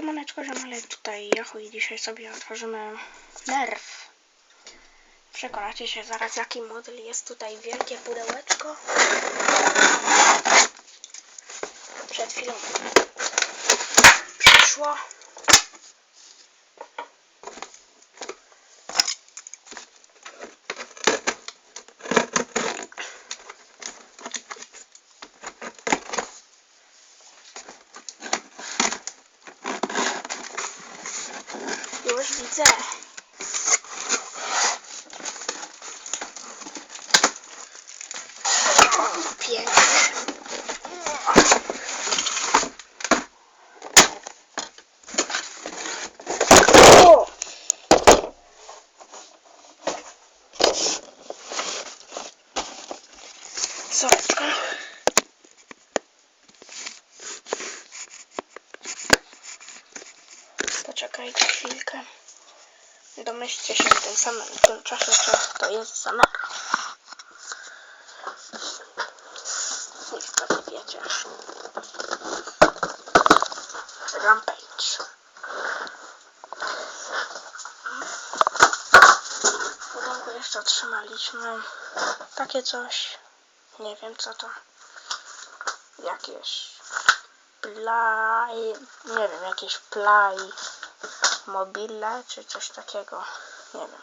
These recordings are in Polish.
Siemaneczko, Żemalek tutaj Jachu i dzisiaj sobie otworzymy nerw. Przekonacie się zaraz jaki model jest tutaj wielkie pudełeczko. Przed chwilą przyszło. O, pięknie. O! Soreczka. Poczekajcie chwilkę. Domyślcie się w tym samym w tym czasie, co to jest za. Niech pewnie wiecie. Rampage. W pudełku jeszcze otrzymaliśmy takie coś. Nie wiem co to. Jakieś play, nie wiem, jakieś play mobile czy coś takiego. Nie wiem.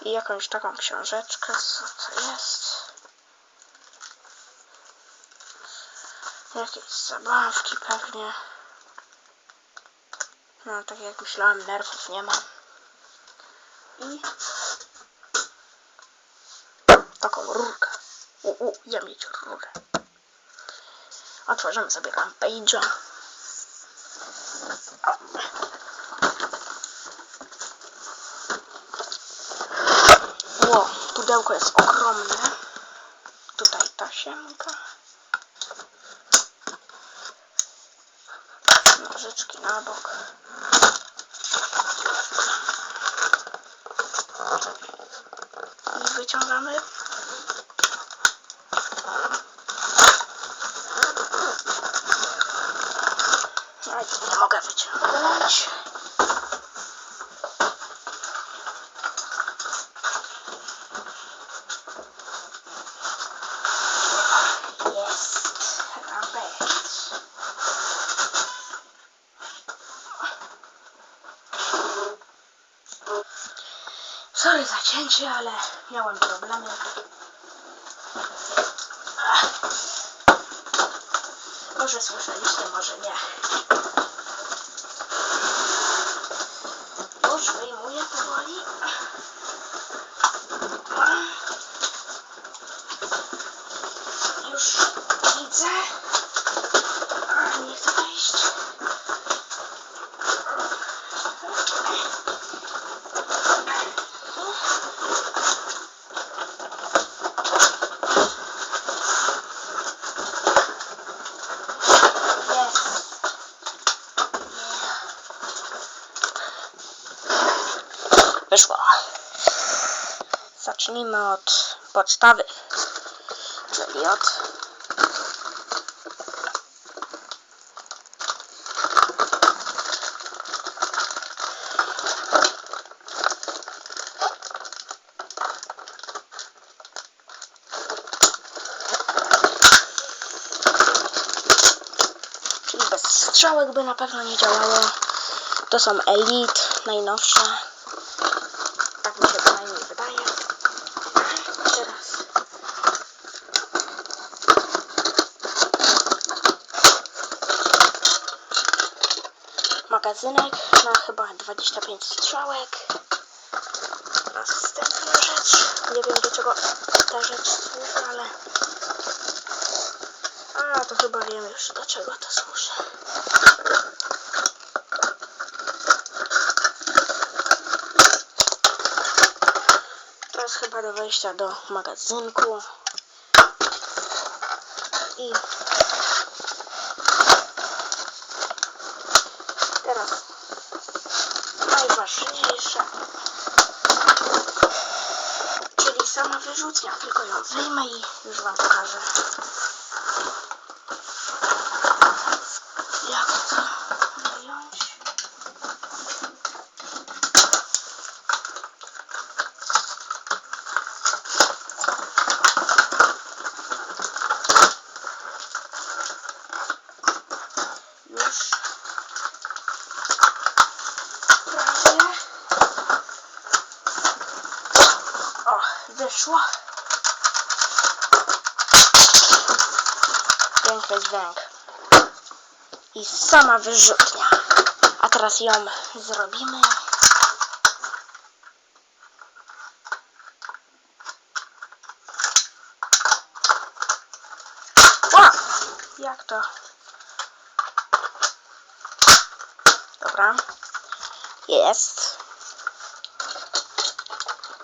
I jakąś taką książeczkę, co to jest? Jakieś zabawki pewnie. No, tak jak myślałam, nerwów nie ma. I taką rurkę. U, u, ja mieć rurę. Otworzymy sobie Rampage'a. Ło, pudełko jest ogromne. Tutaj tasiemka. Nożyczki na bok. I wyciągamy. Aj, nie mogę wyciągnąć. Jest Rampage. Sorry za cięcie, ale miałem problemy. Może słyszeliście, może nie. Już wyjmuję powoli. Już widzę. A, nie chcę wejść. Jest. Wyszło. Zacznijmy od podstawy, czyli od czyli bez strzałek by na pewno nie działało. To są Elite, najnowsze. Tak mi się przynajmniej wydaje. Teraz magazynek na chyba 25 strzałek. Następna rzecz. Nie wiem do czego ta rzecz służy, ale... A, to chyba wiem już do czego to służy. Teraz chyba do wejścia do magazynku. I teraz najważniejsze, czyli sama wyrzutnia, tylko To ją wyjmę i już wam pokażę. Jak to wyjąć? Już. Prawie. O, wyszło. Piękny dźwięk. I sama wyrzutnia. A teraz ją zrobimy. A! Jak to? Dobra. Jest.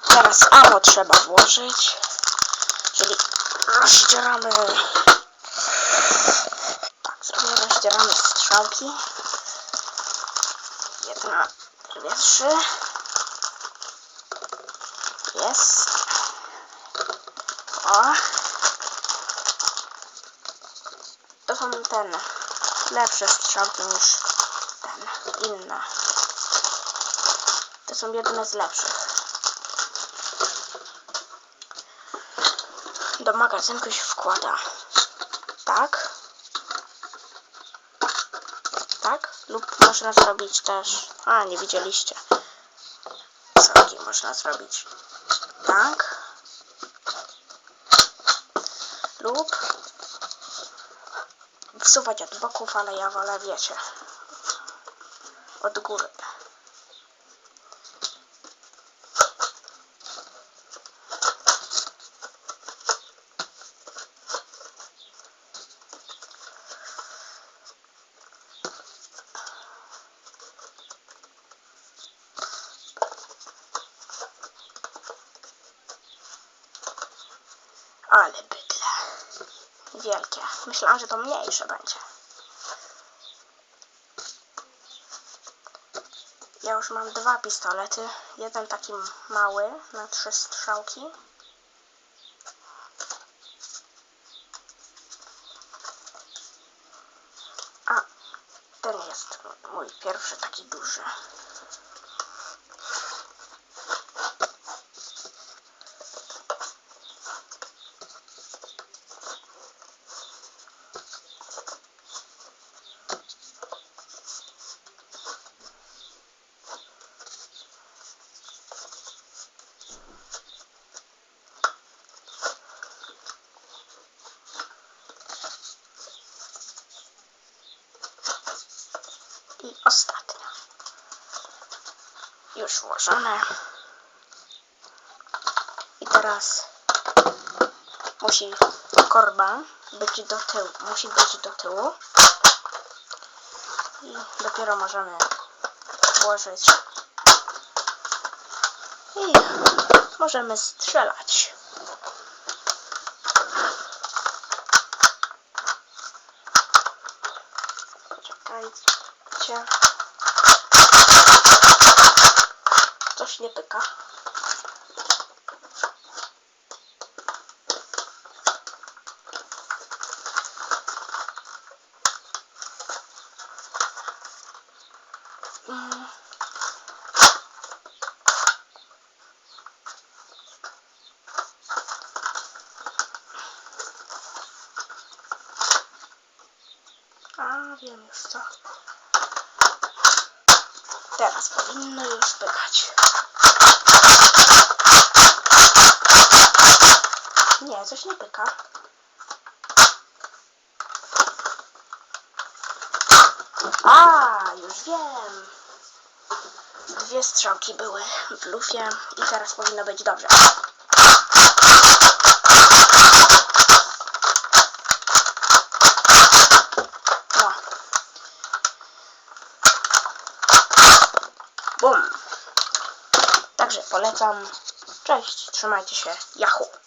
Teraz amo trzeba włożyć. Czyli rozdzieramy. Rozdzieramy strzałki. Jedna, dwie, trzy. Jest. O. To są ten lepsze strzałki niż ten inne. To są jedne z lepszych. Do magazynku się wkłada. Tak. Tak. Lub można zrobić też. A, nie widzieliście. Strzałki można zrobić. Tak. Lub wsuwać od boków, ale ja wolę, wiecie, od góry. Wielkie. Myślałam, że to mniejsze będzie. Ja już mam dwa pistolety. Jeden taki mały na trzy strzałki. A ten jest mój pierwszy taki duży. Już włożone. I teraz musi korba być do tyłu. Musi być do tyłu. I dopiero możemy włożyć. I możemy strzelać. Poczekajcie. Coś nie pyka. A, wiem już co. Teraz powinno już pykać. Nie, coś nie pyka. A, już wiem. Dwie strzałki były w lufie i teraz powinno być dobrze. Polecam. Cześć, trzymajcie się. Yahoo!